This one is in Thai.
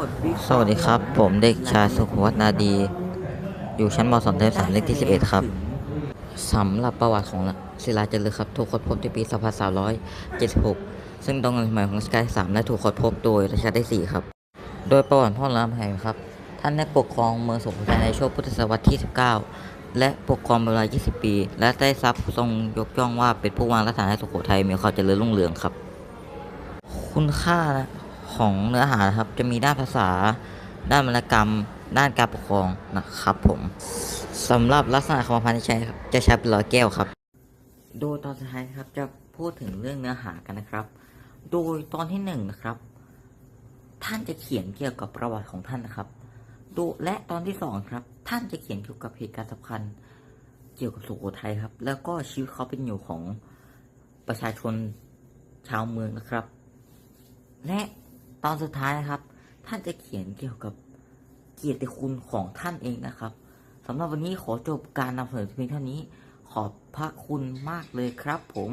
สวัสดีครับ ผมเด็กชายสุขวัฒนาดี อยู่ชั้นม .2 เทอม3เลขที่ 11 ครับสำหรับประวัติของศิลาเจริญครับ ถูกค้นพบในปี2376 ซึ่งตรงกับสมัยของรัชกาลที่3และถูกค้นพบโดยรัชกาลที่ 4 ครับ โดยประวัติพ่อรามแห่งครับ ท่านได้ปกครองเมืองสุโขทัยในช่วงพุทธศตวรรษที่ 19 และปกครองเป็นเวลา20 ปี และได้ทรัพย์ทรงยกย่องว่าเป็นผู้วางรากฐานให้สุโขทัยมีความเจริญรุ่งเรืองครับ คุณค่านะ ของเนื้อหาครับ จะมีด้านภาษา ด้านวรรณกรรม ด้านการปกครองนะครับผมสำหรับลักษณะคำพันธ์ใช้จะใช้เป็นร้อยแก้วครับ โดยตอนสุดท้ายครับจะพูดถึงเรื่องเนื้อหากันนะครับ โดยตอนที่หนึ่งนะครับ ท่านจะเขียนเกี่ยวกับประวัติของท่านนะครับดูและตอนที่สองครับ ท่านจะเขียนเกี่ยวกับเหตุการณ์สำคัญ เกี่ยวกับสุโขทัยครับ แล้วก็ชีวิตเขาเป็นอยู่ของประชาชนชาวเมืองนะครับ และ ตอนสุดท้ายนะครับ ท่านจะเขียนเกี่ยวกับเกียรติคุณของท่านเองนะครับสำหรับวันนี้ขอจบการนำเสนอเพียงเท่านี้ ขอบพระคุณมากเลยครับผม